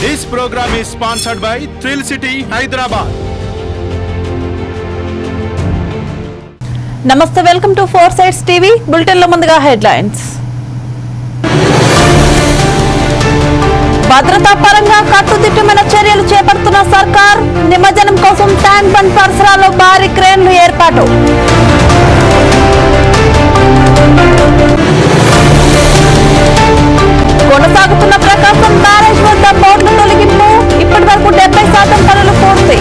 This programme is sponsored by Thrill City Hyderabad namaste welcome to Four Sides TV బులెటిన్లో ముందుగా headlines భద్రతా పరంగా కట్టుదిట్టమైన చర్యలు చేపడుతున్న సర్కార్ నిమజ్జనం కోసం ట్యాంక్ బండ్ పరిసరాల్లో భారీ క్రేన్లు ఏర్పాటు. కొనసాగుతున్న ప్రకాశం బ్యారేజ్ వద్ద బోట్ల తొలగింపు ఇప్పటి వరకు డెబ్బై శాతం పనులు పూర్తి.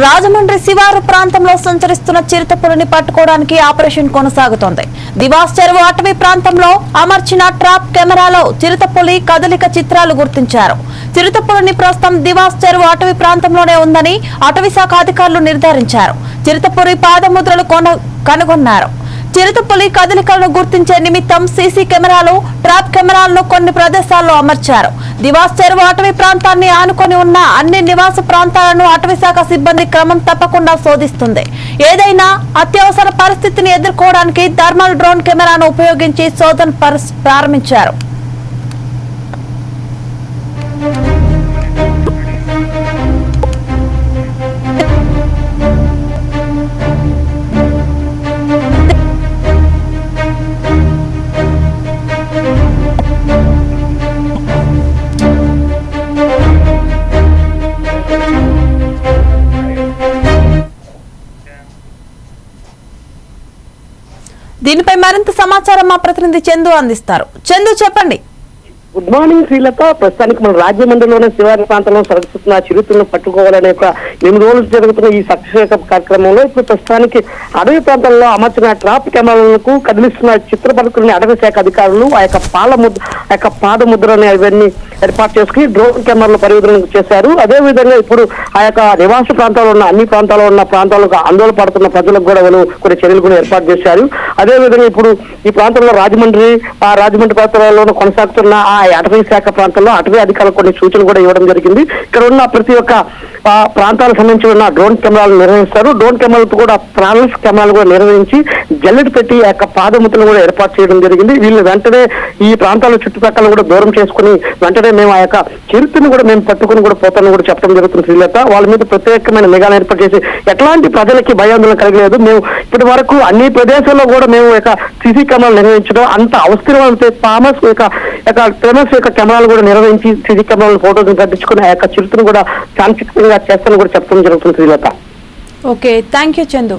రాజమండ్రి శివారు ప్రాంతంలో సంచరిస్తున్న చిరుతపులిని పట్టుకోవడానికి ఆపరేషన్ కొనసాగుతోంది. దివాస్ చెరువు అటవీ ప్రాంతంలో అమర్చిన ట్రాప్ కెమెరాలో చిరుతపులి కదలిక చిత్రాలు గుర్తించారు. చిరుతపులిని ప్రస్తుతం దివాస్ చెరువు అటవీ ప్రాంతంలోనే ఉందని అటవీ శాఖ అధికారులు నిర్ధారించారు. చిరుతపులి పాదముద్రలు కొన- కనుగొన్నారు. చిరుతపులి కదలికలను గుర్తించే నిమిత్తం సీసీ కెమెరాలు ట్రాప్ కెమెరాలను కొన్ని ప్రదేశాల్లో అమర్చారు. దివాస్ చెరువు అటవీ ప్రాంతాన్ని ఆనుకొని ఉన్న అన్ని నివాస ప్రాంతాలను అటవీ శాఖ సిబ్బంది క్రమం తప్పకుండా శోధిస్తుంది. ఏదైనా అత్యవసర పరిస్థితిని ఎదుర్కోవడానికి థర్మల్ డ్రోన్ కెమెరాను ఉపయోగించి శోధన పరిస్- ప్రారంభించారు. దీనిపై మరింత సమాచారం మా ప్రతినిధి చందు అందిస్తారు. చందు చెప్పండి. గుడ్ మార్నింగ్ శ్రీలత ప్రస్తుతానికి మన రాజమండ్రిలోని శివారి ప్రాంతంలో సరస్సుతున్న చిరుతులను పట్టుకోవాలనే ఒక ఎనిమిది రోజులు జరుగుతున్న ఈ సక్సెస్ కార్యక్రమంలో ఇప్పుడు ప్రస్తుతానికి అడవి ప్రాంతంలో అమర్చిన ట్రాప్ కెమెరాలకు కదిలిస్తున్న చిత్రపటుకుని అడవి శాఖ అధికారులు ఆ యొక్క పాల ముద్ర ఆ యొక్క పాద ముద్రని అవన్నీ ఏర్పాటు చేసుకుని డ్రోన్ కెమెరాలు పరిశోధన చేశారు. అదే విధంగా ఇప్పుడు ఆ యొక్క నివాస ప్రాంతాల్లో ఉన్న అన్ని ప్రాంతాల్లో ఉన్న ప్రాంతాలకు ఆందోళన పడుతున్న ప్రజలకు కూడా వాళ్ళు కొన్ని చర్యలు కూడా ఏర్పాటు చేశారు. అదే విధంగా ఇప్పుడు ఈ ప్రాంతంలో రాజమండ్రి ఆ రాజమండ్రి ప్రాంతాల్లో కొనసాగుతున్న ఆ అటవీ శాఖ ప్రాంతంలో అటవీ అధికారులు కొన్ని సూచనలు కూడా ఇవ్వడం జరిగింది. ఇక్కడ ఉన్న ప్రతి ఒక్క ప్రాంతాలకు సంబంధించి ఉన్న డ్రోన్ కెమెరాలు నిర్వహిస్తారు. డ్రోన్ కెమెరాలతో కూడా ట్రావెల్స్ కెమెరాలు కూడా నిర్వహించి జల్లెడ పెట్టి ఆ యొక్క పాదముద్రలు కూడా ఏర్పాటు చేయడం జరిగింది. వీళ్ళు వెంటనే ఈ ప్రాంతాల చుట్టుపక్కల కూడా దూరం చేసుకుని వెంటనే మేము ఆ యొక్క చిరుతను కూడా మేము పట్టుకుని కూడా పోతాను కూడా చెప్పడం జరుగుతుంది శ్రీలత. వాళ్ళ మీద ప్రత్యేకమైన నిఘాలు ఏర్పాటు చేసి ఎట్లాంటి ప్రజలకి భయాందోళన కలగలేదు. మేము ఇప్పటి వరకు అన్ని ప్రదేశాల్లో కూడా మేము యొక్క సీసీ కెమెరాలు నిర్వహించడం అంత అవసరమైతే థామస్ యొక్క యొక్క ట్రెమస్ యొక్క కెమెరాలు కూడా నిర్వహించి సీసీ కెమెరాలు ఫోటోలు కట్టించుకుని ఆ యొక్క చిరుతను కూడా శాంతియుతంగా చేస్తాను కూడా చెప్పడం జరుగుతుంది Srilatha. Okay thank you Chandu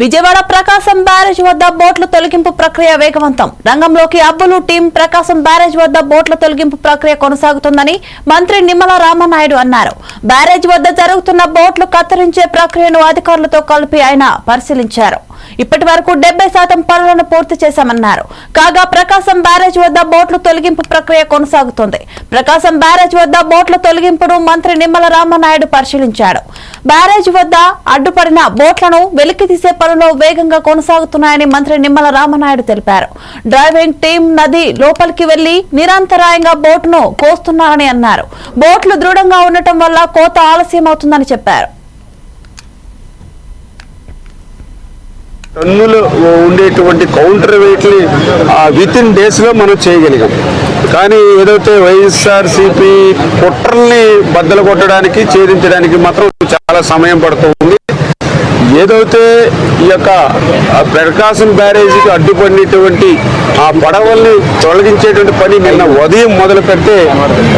Vijayawada Prakasam barrage వద్ద బోట్ల తొలగింపు ప్రక్రియ వేగవంతం. రంగంలోకి అబ్బులు టీం ప్రకాశం బ్యారేజ్ వద్ద బోట్ల తొలగింపు ప్రక్రియ కొనసాగుతుందని మంత్రి నిమ్మల రామనాయుడు అన్నారు. బ్యారేజ్ వద్ద జరుగుతున్న బోట్లు కత్తిరించే ప్రక్రియను అధికారులతో కలిపి ఆయన పరిశీలించారు. ఇప్పటి వరకు డెబ్బై శాతం పనులను పూర్తి చేశామన్నారు. కాగా ప్రకాశం బ్యారేజ్ వద్ద బోట్లు తొలగింపు ప్రక్రియ కొనసాగుతుంది. ప్రకాశం బ్యారేజ్ వద్ద బోట్ల తొలగింపును మంత్రి నిమ్మల రామనాయుడు పరిశీలించాడు. బ్యారేజ్ వద్ద అడ్డుపడిన బోట్లను వెలికి తీసే పనులు వేగంగా కొనసాగుతున్నాయని మంత్రి నిమ్మల రామనాయుడు తెలిపారు. డ్రైవింగ్ టీం నది లోపలికి వెళ్ళి నిరంతరాయంగా బోటును కోస్తున్నారని అన్నారు. బోట్లు దృఢంగా ఉండటం వల్ల కోత ఆలస్యం అవుతుందని చెప్పారు. టన్నులు ఉండేటువంటి కౌంటర్ వెయిట్ని విత్ ఇన్ డేస్లో మనం చేయగలిగాం. కానీ ఏదైతే వైఎస్ఆర్సీపీ కుట్రల్ని బద్దలు కొట్టడానికి ఛేదించడానికి మాత్రం చాలా సమయం పడుతుంది ఏదైతే ఈ యొక్క ప్రకాశం బ్యారేజీకి అడ్డుపడినటువంటి ఆ పడవల్ని తొలగించేటువంటి పని నిన్న ఉదయం మొదలు పెడితే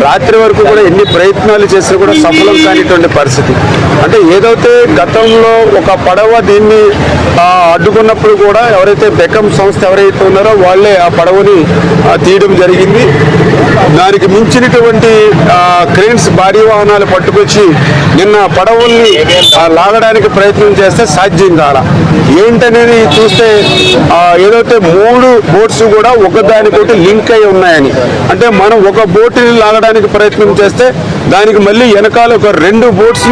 రాత్రి వరకు కూడా ఎన్ని ప్రయత్నాలు చేసినా కూడా సఫలం కానిటువంటి పరిస్థితి. అంటే ఏదైతే గతంలో ఒక పడవ దీన్ని అడ్డుకున్నప్పుడు కూడా ఎవరైతే బెకం సంస్థ ఎవరైతే ఉన్నారో వాళ్ళే ఆ పడవని తీయడం జరిగింది. దానికి మించినటువంటి క్రేన్స్ భారీ వాహనాలు పట్టుకొచ్చి నిన్న పడవల్ని లాగడానికి ప్రయత్నం చేస్తే సాధ్యం కాల. ఏంటనేది చూస్తే ఏదైతే మూడు బోట్స్ కూడా ఒకదానికొకటి లింక్ అయి ఉన్నాయని. అంటే మనం ఒక బోటుని లాగడానికి ప్రయత్నం చేస్తే దానికి మళ్ళీ వెనకాల ఒక రెండు బోట్స్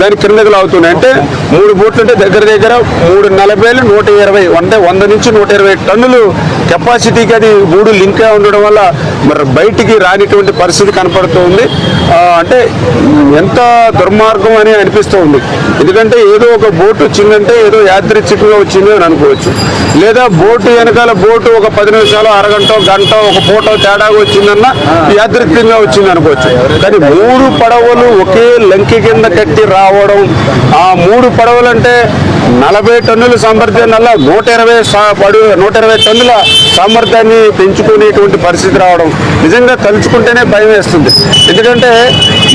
దాని కిందకి లాగుతున్నాయి. అంటే మూడు బోట్లు అంటే దగ్గర దగ్గర మూడు నలభైలు నూట ఇరవై అంటే వంద నుంచి నూట ఇరవై టన్నులు కెపాసిటీకి అది మూడు లింక్ ఉండడం వల్ల మరి బయటికి రానిటువంటి పరిస్థితి కనపడుతుంది. అంటే ఎంత దుర్మార్గం అని అనిపిస్తూ ఉంది ఎందుకంటే ఏదో ఒక బోటు వచ్చిందంటే ఏదో యాదృచ్ఛికంగా వచ్చింది అని అనుకోవచ్చు. లేదా బోటు వెనకాల బోటు ఒక పది నిమిషాలు అరగంట గంట ఒక ఫోటో తేడాగా వచ్చిందన్న యాదృచ్ఛికంగా వచ్చింది అనుకోవచ్చు. కానీ మూడు మూడు పడవలు ఒకే లంకి కింద కట్టి రావడం ఆ మూడు పడవలు అంటే నలభై టన్నుల సామర్థ్యం వల్ల నూట ఇరవై పడు నూట ఇరవై టన్నుల సామర్థ్యాన్ని పెంచుకునేటువంటి పరిస్థితి రావడం నిజంగా తలుచుకుంటేనే భయం వేస్తుంది. ఎందుకంటే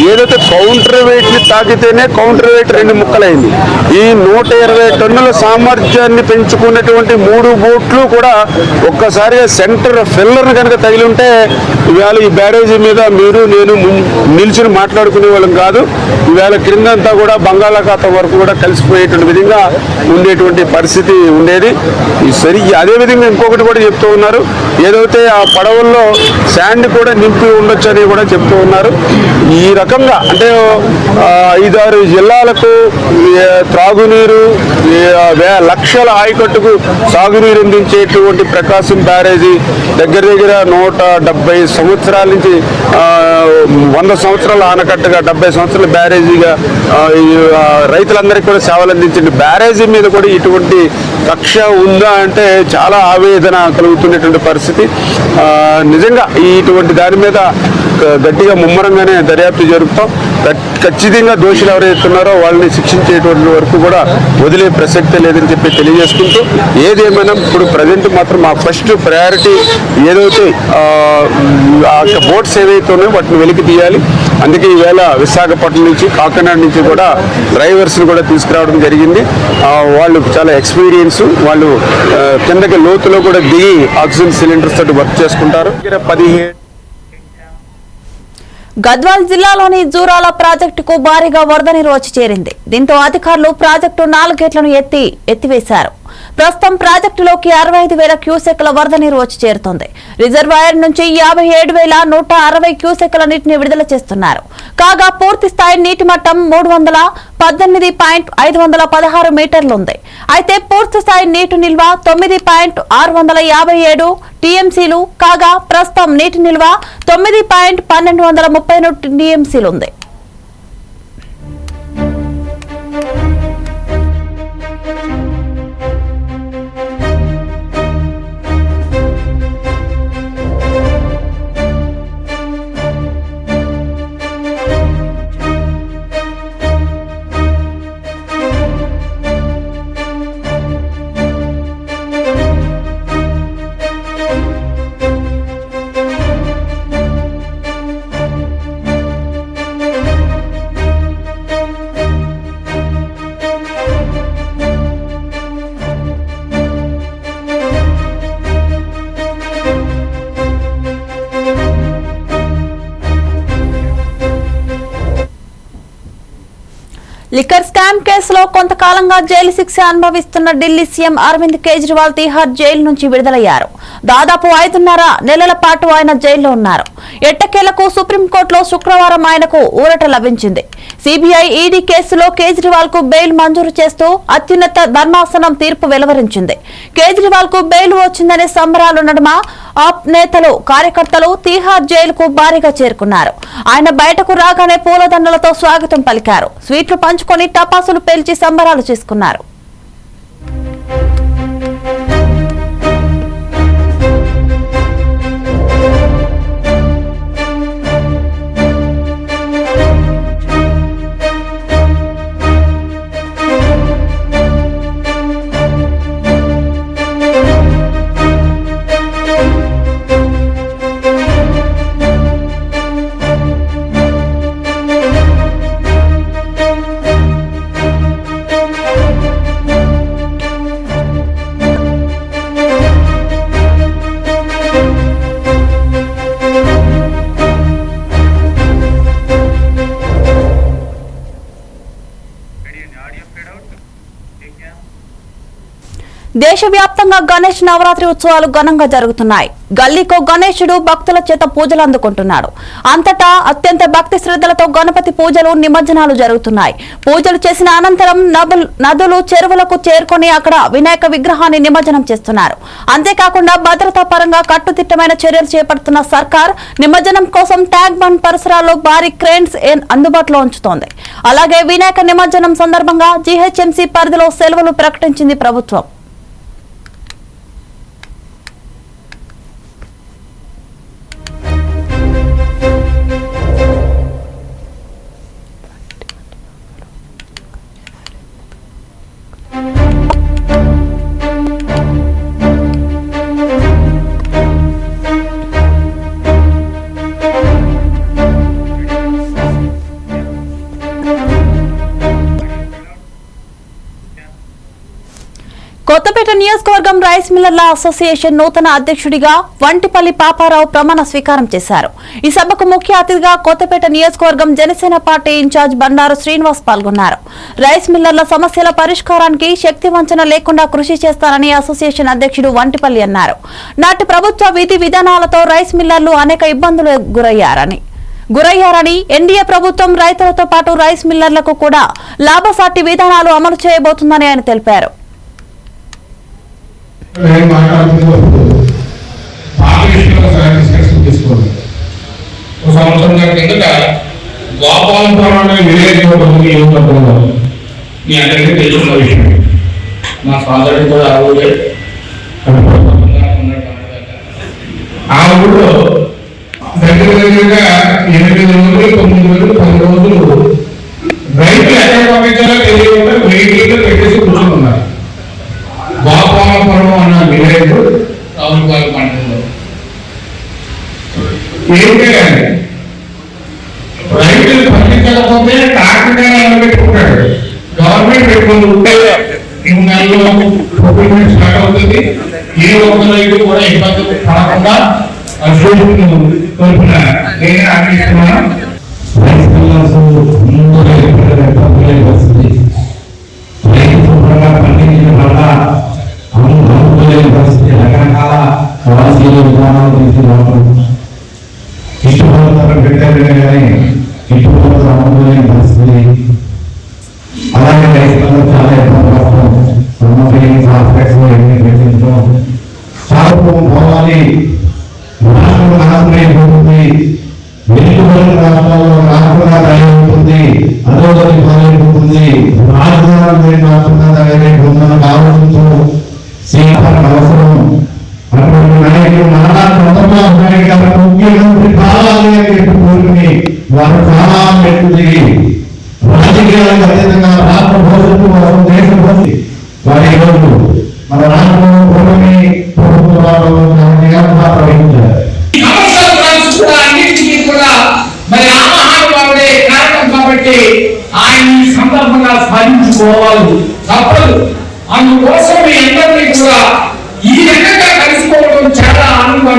ఏదైతే కౌంటర్ వెయిట్ని తాకితేనే కౌంటర్ వెయిట్ రెండు ముక్కలైంది. ఈ నూట ఇరవై టన్నుల సామర్థ్యాన్ని పెంచుకునేటువంటి మూడు బోట్లు కూడా ఒక్కసారిగా సెంటర్ ఫిల్లర్ కనుక తగిలి ఉంటే ఇవాళ ఈ బ్యారేజీ మీద మీరు నేను నిలిచి నిల్చుని మాట్లాడుకునే వాళ్ళం కాదు. ఈవేళ క్రిందంతా కూడా బంగాళాఖాతం వరకు కూడా కలిసిపోయేటువంటి విధంగా ఉండేటువంటి పరిస్థితి ఉండేది. సరి అదే విధంగా ఇంకొకటి కూడా చెప్తూ ఉన్నారు. ఏదైతే ఆ పడవల్లో శాండ్ కూడా నింపి ఉండొచ్చు అని కూడా చెప్తూ ఉన్నారు. ఈ రకంగా అంటే ఐదారు జిల్లాలకు త్రాగునీరు వే- లక్షల ఆయకట్టుకు సాగునీరు అందించేటువంటి ప్రకాశం బ్యారేజీ దగ్గర దగ్గర నూట సంవత్సరాల నుంచి వంద సంవత్సరాల ఆనకట్టగా డెబ్బై సంవత్సరాల బ్యారేజీగా రైతులందరికీ కూడా సేవలు అందించండి బ్యారేజీ మీద కూడా ఇటువంటి కక్ష ఉందా అంటే చాలా ఆవేదన కలుగుతున్నటువంటి పరిస్థితి. నిజంగా ఈ ఇటువంటి దాని మీద గట్టిగా ముమ్మరంగానే దర్యాప్తు జరుపుతాం. ఖచ్చితంగా దోషులు ఎవరైతే ఉన్నారో వాళ్ళని శిక్షించేటువంటి వరకు కూడా వదిలే ప్రసక్తే లేదని చెప్పి తెలియజేసుకుంటూ ఏదేమైనా ఇప్పుడు ప్రజెంట్ మాత్రం మా ఫస్ట్ ప్రయారిటీ ఏదైతే బోట్స్ ఏవైతే ఉన్నాయో వాటిని వెలికి తీయాలి. అందుకే ఈవేళ విశాఖపట్నం నుంచి కాకినాడ నుంచి కూడా డ్రైవర్స్ని కూడా తీసుకురావడం జరిగింది. వాళ్ళు చాలా ఎక్స్పీరియన్స్ వాళ్ళు కిందకి లోతులో కూడా దిగి ఆక్సిజన్ సిలిండర్స్ తోటి వర్క్ చేసుకుంటారు. దగ్గర పదిహేడు గద్వాల్ జిల్లాలోని జూరాల ప్రాజెక్టుకు భారీగా వరద నీరు వచ్చి చేరింది. దీంతో అధికారులు ప్రాజెక్టు నాలుగేట్లను ఎత్తి ఎత్తివేశారు. ప్రస్తుతం ప్రాజెక్టులోకి అరవై ఐదు వేల క్యూసెక్ల వరద నీరు వచ్చి చేరుతోంది. రిజర్వాయర్ నుంచి యాభై ఏడు వేల నూట అరవై క్యూసెక్ల నీటిని విడుదల చేస్తున్నారు. కాగా పూర్తి స్థాయి నీటి మట్టం మూడు వందల పద్దెనిమిది పాయింట్ ఐదు వందల పదహారు మీటర్లు ఉంది. అయితే పూర్తి స్థాయి నీటి నిల్వ తొమ్మిది పాయింట్ ఆరు వందల యాభై ఏడు టీఎంసీలు కాగా ప్రస్తుతం నీటి నిల్వ తొమ్మిది పాయింట్ పన్నెండు వందల ముప్పై టీఎంసీలు ఉంది. లిక్కర్ స్కామ్ కేసులో కొంతకాలంగా జైలు శిక్ష అనుభవిస్తున్న ఢిల్లీ సీఎం అరవింద్ కేజ్రీవాల్ తిహార్ జైలు నుంచి విడుదలయ్యారు. దాదాపు ఐదున్నర నెలల పాటు ఆయన జైల్లో ఉన్నారు. ఎట్టకేలకు సుప్రీంకోర్టులో శుక్రవారం ఆయనకు ఊరట లభించింది. సిబిఐ ఈడీ కేసులో కేజ్రీవాల్కు బెయిల్ మంజూరు చేస్తూ అత్యున్నత ధర్మాసనం తీర్పు వెలువరించింది. కేజ్రీవాల్కు బెయిల్ వచ్చిందనే సంబరాలు నడుమ ఆప్ నేతలు కార్యకర్తలు తీహార్ జైలుకు భారీగా చేరుకున్నారు. ఆయన బయటకు రాగానే పూలదండలతో స్వాగతం పలికారు. స్వీట్లు పంచుకొని టపాసులు పేల్చి సంబరాలు చేసుకున్నారు. దేశవ్యాప్తంగా గణేష్ నవరాత్రి ఉత్సవాలు ఘనంగా జరుగుతున్నాయి. గల్లీకో గణేశుడు భక్తుల చేత పూజలు అందుకుంటున్నాడు. అంతటా అత్యంత భక్తి శ్రద్ధలతో గణపతి పూజలు నిమజ్జనాలు జరుగుతున్నాయి. పూజలు చేసిన అనంతరం నదులు నదులు చెరువులకు చేరుకొని అక్కడ వినాయక విగ్రహాన్ని నిమజ్జనం చేస్తున్నారు. అంతేకాకుండా భద్రతా పరంగా కట్టుదిట్టమైన చర్యలు చేపడుతున్న సర్కార్ నిమజ్జనం కోసం ట్యాంక్ బండ్ పరిసరాల్లో భారీ క్రేన్స్ అందుబాటులో ఉంచుతోంది. అలాగే వినాయక నిమజ్జనం సందర్భంగా జీహెచ్ఎంసీ పరిధిలో సెలవులు ప్రకటించింది ప్రభుత్వం. నియోజకవర్గం రైస్ మిల్లర్ల అసోసియేషన్ నూతన అధ్యక్షుడిగా వంటిపల్లి పాపారావు ప్రమాణ స్వీకారం చేశారు. ఈ సభకు ముఖ్య అతిథిగా కొత్తపేట నియోజకవర్గం జనసేన పార్టీ ఇన్ఛార్జ్ బండారు శ్రీనివాస్ పాల్గొన్నారు. రైస్ మిల్లర్ల సమస్యల పరిష్కారానికి శక్తి వంచన లేకుండా కృషి చేస్తారని అసోసియేషన్ అధ్యక్షుడు వంటిపల్లి అన్నారు. నాటి ప్రభుత్వ విధి విధానాలతో రైస్ మిల్లర్లు అనేక ఇబ్బందులు గురయ్యారని గురయ్యారని ఎన్డీఏ ప్రభుత్వం రైతులతో పాటు రైస్ మిల్లర్లకు కూడా లాభసాటి విధానాలు అమలు చేయబోతుందని ఆయన తెలిపారు. నేను మాట్లాడుతున్నప్పుడు పార్టీలో డిస్కషన్ తీసుకోండి. ఒక సంవత్సరం కిందట గోపాలపురం అనే మీ అందరికీ తెలిసిన విషయం. మా ఫాదర్ కూడా ఆ ఊరే ఆ ఊళ్ళో దగ్గర దగ్గరగా ఎనిమిది రోజులు తొమ్మిది రోజులు పది రోజులు. రైతులు ఎక్కడ పంపించాలో తెలియకుండా పెట్టేసి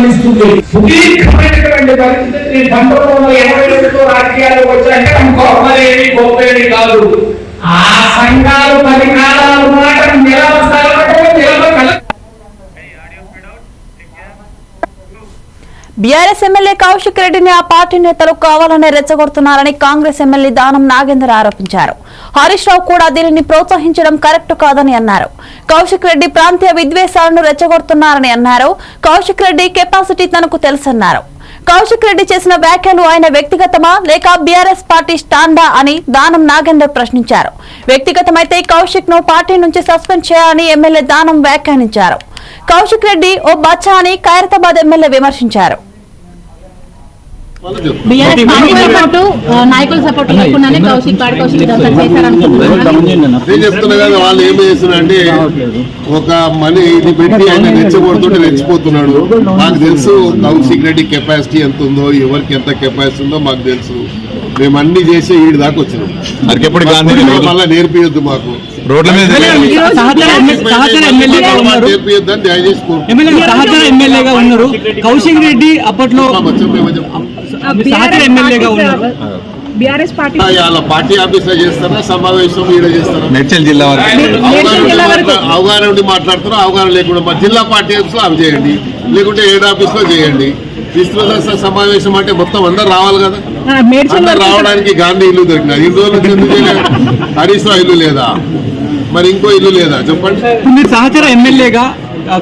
ఆనందాన్ని సుదీర్ఘమైనటువంటి పరిస్థితి పంతొమ్మిది వందల ఎనభై రెండులో రాజకీయాలు వచ్చాక గొప్పలేని గొప్పేది కాదు. ఆ సంఘాలు పది కాలాలు మాట నిరవసాలు బీఆర్ఎస్ ఎమ్మెల్యే కౌశిక్ రెడ్డిని ఆ పార్టీ నేతలు కావాలని రెచ్చగొడుతున్నారని కాంగ్రెస్ ఎమ్మెల్యే దానం నాగేందర్ ఆరోపించారు. హరీష్ రావు కూడా దీనిని ప్రోత్సహించడం కరెక్ట్ కాదని అన్నారు. కౌశిక్ రెడ్డి ప్రాంతీయ విద్వేషాలను రెచ్చగొడుతున్నారని అన్నారు. కౌశిక్ రెడ్డి కెపాసిటీ తనకు తెలుసన్నారు. కౌశిక్ రెడ్డి చేసిన వ్యాఖ్యలు ఆయన వ్యక్తిగతమా లేక బీఆర్ఎస్ పార్టీ స్టాండా అని దానం నాగేందర్ ప్రశ్నించారు. వ్యక్తిగతమైతే కౌశిక్ను పార్టీ నుంచి సస్పెండ్ చేయాలని ఎమ్మెల్యే దానం వ్యాఖ్యానించారు. కౌశిక్ రెడ్డి ఓ బచ్చా అని ఖైరతాబాద్ ఎమ్మెల్యే విమర్శించారు బీఆర్ఎస్ పార్టీ సపోర్టు ఆ, నాయకుల సపోర్ట్ లేకుండానే కౌశిక్ పాడి కౌశిక్ వాళ్ళు ఏం చేస్తున్నారంటే ఒక మనీ ఇది పెట్టి ఆయన రెచ్చగొడుతుంటే రెచ్చిపోతున్నాడు. మాకు తెలుసు కౌశిక్ రెడ్డి కెపాసిటీ ఎంత ఉందో ఎవరికి ఎంత కెపాసిటీ ఉందో మాకు తెలుసు. మేము అన్ని చేసి ఈడి దాకా వచ్చినాం. అరకెప్పుడు గాంధీ మళ్ళీ నేర్పియొద్దు మాకు. రోడ్ల మీద ఉన్నారు దయచేసి ఎమ్మెల్యేగా కౌశిక్ రెడ్డి అప్పట్లో ఎమ్మెల్యేగా ఉన్నారు. బీఆర్ఎస్ పార్టీ చేస్తారా? సమావేశం ఈడ చేస్తారా? మేడ్చల్ జిల్లా వరకు. అవగాహన ఉండి వరకు. మాట్లా- అవగాహన ఉండి మాట్లాడుతారు? అవగాహన లేకుండా మా జిల్లా పార్టీ ఆఫీస్లో అవి చేయండి. లేకుంటే ఏడు ఆఫీస్లో చేయండి. స- సమావేశం అంటే మొత్తం అందరు రావాలి కదా? అందరు రావడానికి గాంధీ ఇల్లు దొరికినాయి ఇన్ని రోజులు ఎందుకు? హరీష్ రావు ఇల్లు లేదా? మరి ఇంకో ఇల్లు లేదా? చెప్పండి. మీరు సహచర ఎమ్మెల్యేగా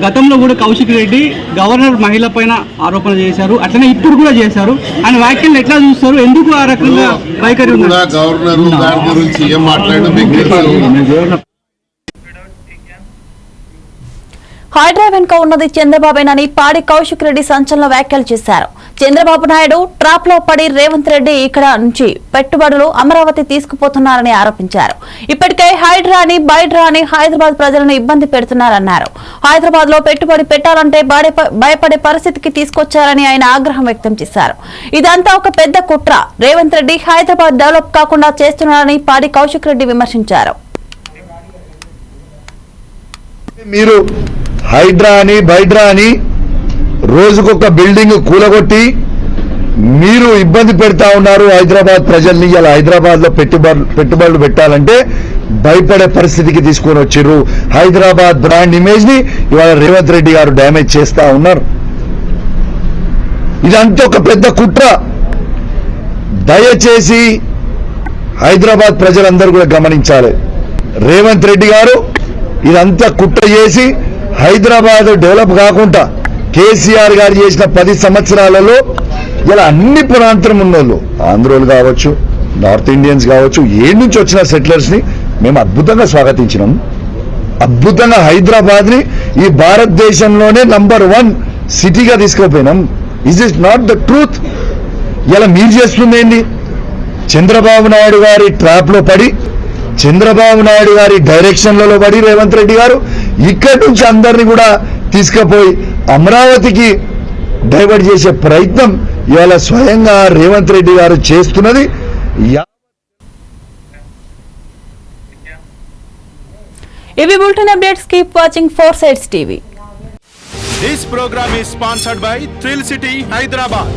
గతంలో కూడా కౌశిక్ రెడ్డి గవర్నర్ మహిళ పైన ఆరోపణ చేశారు. అట్లనే ఇప్పుడు కూడా చేశారు. ఆయన వ్యాఖ్యలు ఎట్లా చూస్తారు? ఎందుకు ఆ రకంగా వైఖరి గవర్నర్ గురించి ఏం మాట్లాడడం? మీకు వెనుక ఉన్నది చంద్రబాబేనని పాడి కౌశిక్ రెడ్డి సంచలన వ్యాఖ్యలు చేశారు. చంద్రబాబు నాయుడు ట్రాప్లో పడి రేవంత్ రెడ్డి ఇక్కడ నుంచి పెట్టుబడులు అమరావతి తీసుకుపోతున్నారని ఆరోపించారు. ఇప్పటికే హైడ్రా అని బైడ్రా అని హైదరాబాద్ ప్రజలను ఇబ్బంది పెడుతున్నారన్నారు. హైదరాబాద్లో పెట్టుబడి పెట్టాలంటే భయపడే పరిస్థితికి తీసుకొచ్చారని ఆయన ఆగ్రహం వ్యక్తం చేశారు. ఇదంతా ఒక పెద్ద కుట్ర. రేవంత్ రెడ్డి హైదరాబాద్ డెవలప్ కాకుండా చేస్తున్నారని పాడి కౌశిక్ రెడ్డి విమర్శించారు. మీరు హైడ్రా అని బైడ్రా అని రోజుకొక బిల్డింగ్ కూలగొట్టి మీరు ఇబ్బంది పెడతా ఉన్నారు హైదరాబాద్ ప్రజల్ని ఇలా హైదరాబాద్లో పెట్టుబడులు పెట్టుబడులు పెట్టాలంటే భయపడే పరిస్థితికి తీసుకొని వచ్చిర్రు. హైదరాబాద్ బ్రాండ్ ఇమేజ్ని ఇవాళ రేవంత్ రెడ్డి గారు డ్యామేజ్ చేస్తా ఉన్నారు. ఇదంతా ఒక పెద్ద కుట్ర. దయచేసి హైదరాబాద్ ప్రజలందరూ కూడా గమనించాలి. రేవంత్ రెడ్డి గారు ఇదంతా కుట్ర చేసి హైదరాబాద్ డెవలప్ కాకుండా కేసీఆర్ గారు చేసిన పది సంవత్సరాలలో ఇలా అన్ని ప్రాంతం ఉన్నోళ్ళు ఆంధ్రోలు కావచ్చు నార్త్ ఇండియన్స్ కావచ్చు ఏ నుంచి వచ్చిన సెటిలర్స్ని మేము అద్భుతంగా స్వాగతించినాం. అద్భుతంగా హైదరాబాద్ని ఈ భారతదేశంలోనే నంబర్ వన్ సిటీగా తీసుకుపోయినాం. Is is not the truth ఇలా మీరు చేస్తుంది ఏంటి చంద్రబాబు నాయుడు గారి ట్రాప్లో పడి చంద్రబాబు నాయుడు గారి డైరెక్షన్లలో పడి రేవంత్ రెడ్డి గారు ఇక్కడి నుంచి అందరినీ కూడా తీసుకుపోయి అమరావతికి డైవర్ట్ చేసే ప్రయత్నం ఇవాళ స్వయంగా రేవంత్ రెడ్డి గారు చేస్తున్నది. ఇవి bulletin updates. Keep watching Four Sides TV. This program is sponsored by Thrill City, Hyderabad.